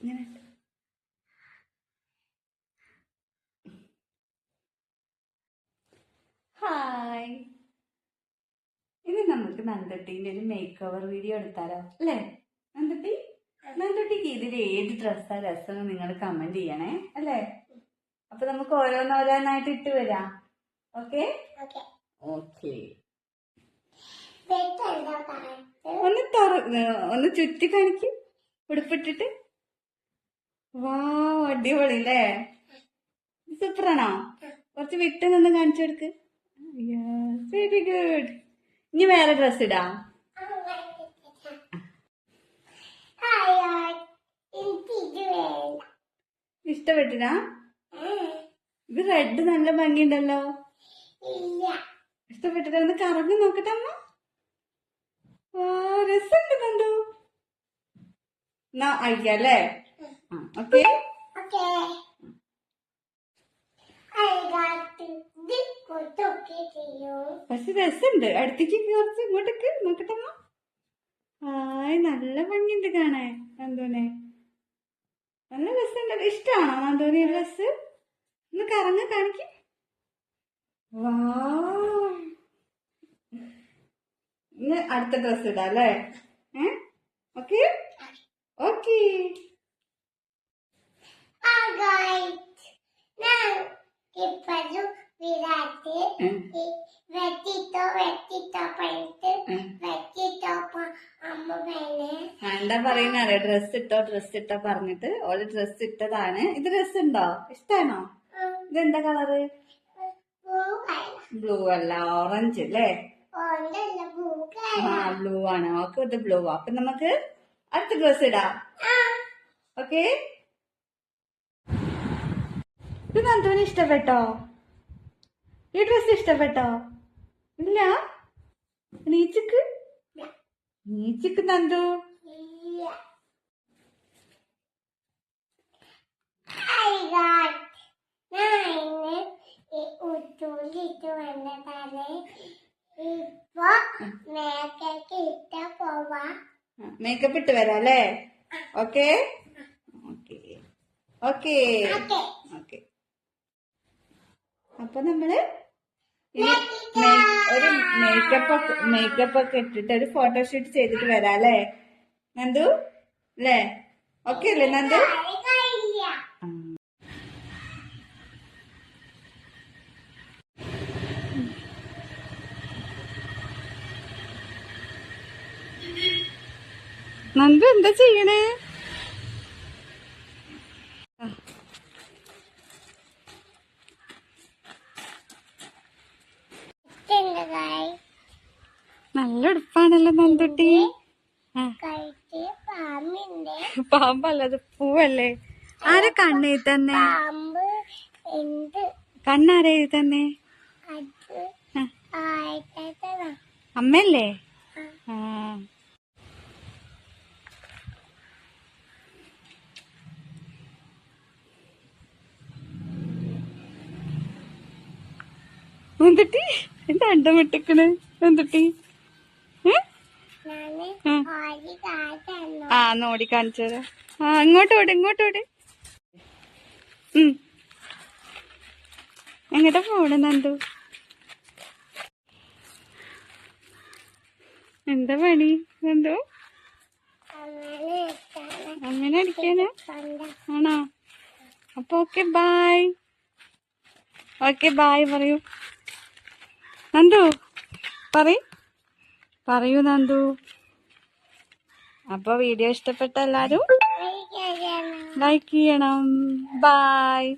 ഇങ്ങനെ. ഹായ് ഇനി നമുക്ക് നന്ദട്ടിന്റെ ഒരു മേക്ക് ഓവർ വീഡിയോ എടുത്താലോ? അല്ലേ? നന്ദട്ടി? നന്ദട്ടിക്ക് ഇതിൽ ഏത് ഡ്രസ്സാ രസം നിങ്ങൾ കമന്റ് ചെയ്യണേ അല്ലേ? അപ്പൊ നമുക്ക് ഓരോന്നോരോന്നായിട്ട് ഇട്ട് വരാം. ഓക്കെ ഓക്കെ ഒന്ന് തുറ ഒന്ന് ചുറ്റി കാണിക്കും. ഉടുപ്പിട്ടിട്ട്. വാ അടിപൊളി അല്ലേ സൂപ്പറാണോ? കുറച്ച് വിട്ട് നിന്ന് കാണിച്ചു കൊടുക്ക്. വെരി ഗുഡ് ഇനി വേറെ ഡ്രസ് ഇടാ. ഇഷ്ടപ്പെട്ടിനാ. ഇത് റെഡ് നല്ല ഭംഗിയുണ്ടല്ലോ. ഇഷ്ടപ്പെട്ടിട്ട് ഒന്ന് കറങ്ങി നോക്കട്ടെ അമ്മ. രസമുണ്ട് കണ്ടു എന്നാ ആ ഓക്കെ. പക്ഷെ രസമുണ്ട്. അടുത്തേക്ക് കുറച്ച് ഇങ്ങോട്ടേക്ക് നോക്കട്ടെ അമ്മ ഹായ് നല്ല ഭംഗിയുണ്ട് കാണാൻ നന്ദോനെ നല്ല രസമുണ്ട്. ഇഷ്ടമാണോ നന്ദോനി ഡ്രസ് ഒന്ന് കറങ്ങ കാണിക്ക്. വാ ഇന്ന് അടുത്ത ഡ്രസ് ഇടാം അല്ലേ? ഏ? ഓക്കെ? ഓക്കെ. എന്താ പറയുന്ന അറിയാം? ഡ്രസ് ഇട്ടോ ഡ്രസ് ഇട്ടോ പറഞ്ഞിട്ട് ഓൾ ഡ്രസ് ഇട്ടതാണ്. ഇത് ഡ്രസ് ഉണ്ടോ? ഇഷ്ടാണോ? ഇതെന്താ കളറ് ബ്ലൂ അല്ല ഓറഞ്ച് അല്ലേ? ആ ബ്ലൂ ആണ്. ഓക്കെ ഇത് ബ്ലൂ അപ്പൊ നമുക്ക് അടുത്ത ഡ്രസ് ഇടാം. ഓക്കെ ഇത് നന്ദുവിന് ഇഷ്ടപ്പെട്ടോ? ഈ ഡ്രസ് ഇഷ്ടപ്പെട്ടോ? ഇല്ല. നീച്ചക്ക്? നീച്ചക്ക് നന്ദു. മേക്കപ്പ് ഇട്ട് വരാം അല്ലേ? ഓക്കെ? ഓക്കെ. ഓക്കെ. ഓക്കെ. അപ്പൊ നമ്മൾ ഒരു മേക്കപ്പ് ഒക്കെ മേക്കപ്പ് ഒക്കെ ഇട്ടിട്ട് ഒരു ഫോട്ടോഷൂട്ട് ചെയ്തിട്ട് വരാം അല്ലേ? നന്ദു? അല്ലേ? ഓക്കെ അല്ലേ നന്ദു? നന്ദു എന്താ ചെയ്യണേ? നല്ല ഉടുപ്പാണല്ലോ നന്ദുട്ടി. പാമ്പല്ലത് പാമ്പിന്റെ പാമ്പല്ല അത് പൂവല്ലേ? ആരെ കണ്ണേ തന്നെ കണ്ണാരെ തന്നെ അമ്മല്ലേ ആ, എന്തുട്ടി എന്താ അണ്ടം വിട്ടിക്കണേ എന്തുട്ടി? ആ നോടി കാണിച്ചു തരാം. ആ ഇങ്ങോട്ട് ഓടി ഇങ്ങോട്ട് ഓടി. ഉം. എങ്ങോട്ടാ പോണ നന്ദു? എന്താ പണി നന്ദു? അങ്ങനെ അടിക്കാന് ആണോ? അപ്പൊ ഓക്കെ ബായ്. ഓക്കെ ബായ് പറയൂ. നന്ദു പറയൂ. പറയൂ നന്ദു. അപ്പൊ വീഡിയോ ഇഷ്ടപ്പെട്ട എല്ലാരും ലൈക്ക് ചെയ്യണം. ബായ്